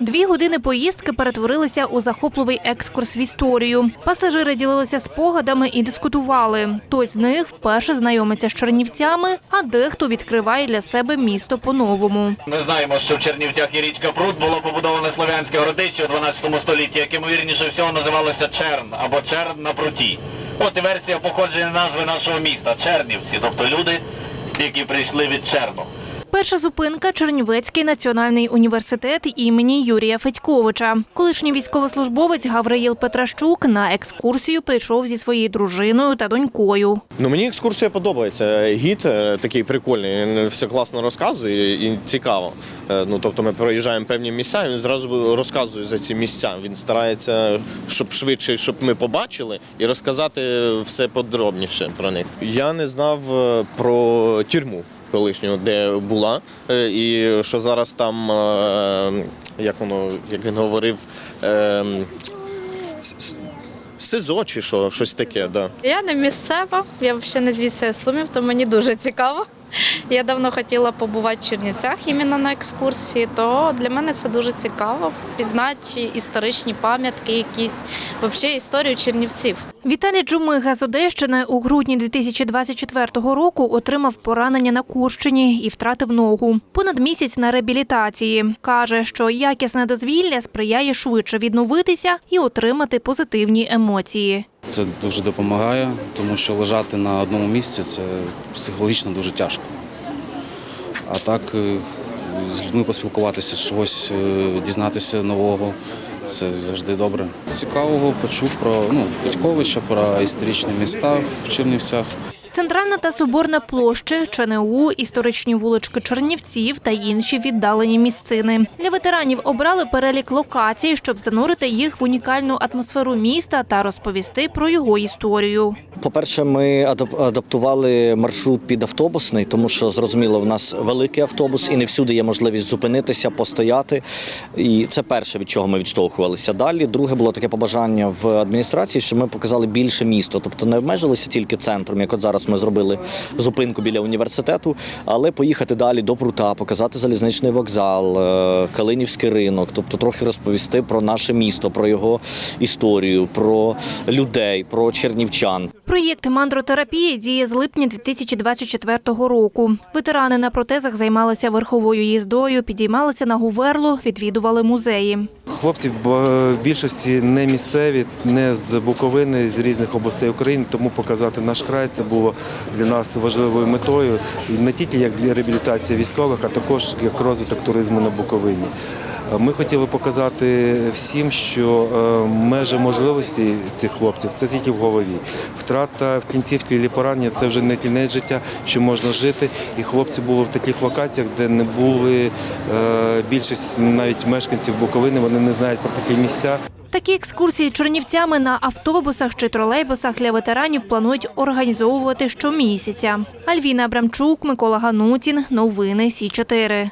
Дві години поїздки перетворилися у захопливий екскурс в історію. Пасажири ділилися спогадами і дискутували. Хтось з них вперше знайомиться з Чернівцями, а дехто відкриває для себе місто по-новому. Ми знаємо, що в Чернівцях є річка Прут було побудоване слов'янське городище у 12 столітті, яке ймовірніше всього називалося Черн або Черн на пруті. От і версія походження назви нашого міста Чернівці, тобто люди, які прийшли від Черну. Перша зупинка Чернівецький національний університет імені Юрія Федьковича. Колишній військовослужбовець Гавриїл Петращук на екскурсію прийшов зі своєю дружиною та донькою. Ну мені екскурсія подобається. Гід е, такий прикольний, він все класно розказує і цікаво. Е, Ну тобто ми проїжджаємо певні місця, він зразу розказує за ці місця. Він старається, щоб швидше, щоб ми побачили і розказати все подробніше про них. Я не знав е, про тюрму колишню, де була, е, і що зараз там, е, як воно, як він говорив. е, СИЗО чи що, щось таке, да. Я не місцева, я взагалі не звідси Сумів, то мені дуже цікаво. Я давно хотіла побувати в Чернівцях іменно на екскурсії, то для мене це дуже цікаво пізнати історичні пам'ятки, якісь взагалі історію Чернівців. Віталій Джумига з Одещини у грудні 2024 року отримав поранення на Курщині і втратив ногу. Понад місяць на реабілітації. Каже, що якісне дозвілля сприяє швидше відновитися і отримати позитивні емоції. Це дуже допомагає, тому що лежати на одному місці це психологічно дуже тяжко. А так е, з людьми поспілкуватися, чогось е, дізнатися нового це завжди добре. Цікавого почув про ну, Федьковича, про історичні міста в Чернівцях. Центральна та Соборна площі, ЧНУ, історичні вулички Чернівців та інші віддалені місцини. Для ветеранів обрали перелік локацій, щоб занурити їх в унікальну атмосферу міста та розповісти про його історію. По-перше, ми адап- адаптували маршрут під автобусний, тому що зрозуміло, в нас великий автобус, і не всюди є можливість зупинитися, постояти. І це перше, від чого ми відштовхувалися. Далі друге було таке побажання в адміністрації, що ми показали більше місто, тобто не обмежилися тільки центром, як от зараз ми зробили зупинку біля університету, але поїхати далі до прута, показати залізничний вокзал, е, Калинівський ринок, тобто трохи розповісти про наше місто, про його історію, про людей, про чернівчан. Проєкт мандротерапії діє з липня 2024 року. Ветерани на протезах займалися верховою їздою, підіймалися на гуверлу, відвідували музеї. Хлопці в в більшості не місцеві, не з Буковини, з різних областей України, тому показати наш край це було для нас важливою метою. Не тільки як для реабілітації військових, а також як розвиток туризму на Буковині. Ми хотіли показати всім, що е, межі можливості цих хлопців це тільки в голові. Втрата в кінцівці і поранення це вже не кінець життя, що можна жити. І хлопці були в таких локаціях, де не були е, більшість навіть мешканців Буковини, вони не знають про такі місця. Такі екскурсії чернівцями на автобусах чи тролейбусах для ветеранів планують організовувати щомісяця. Альвіна Абрамчук, Микола Ганутін. Новини Сі 4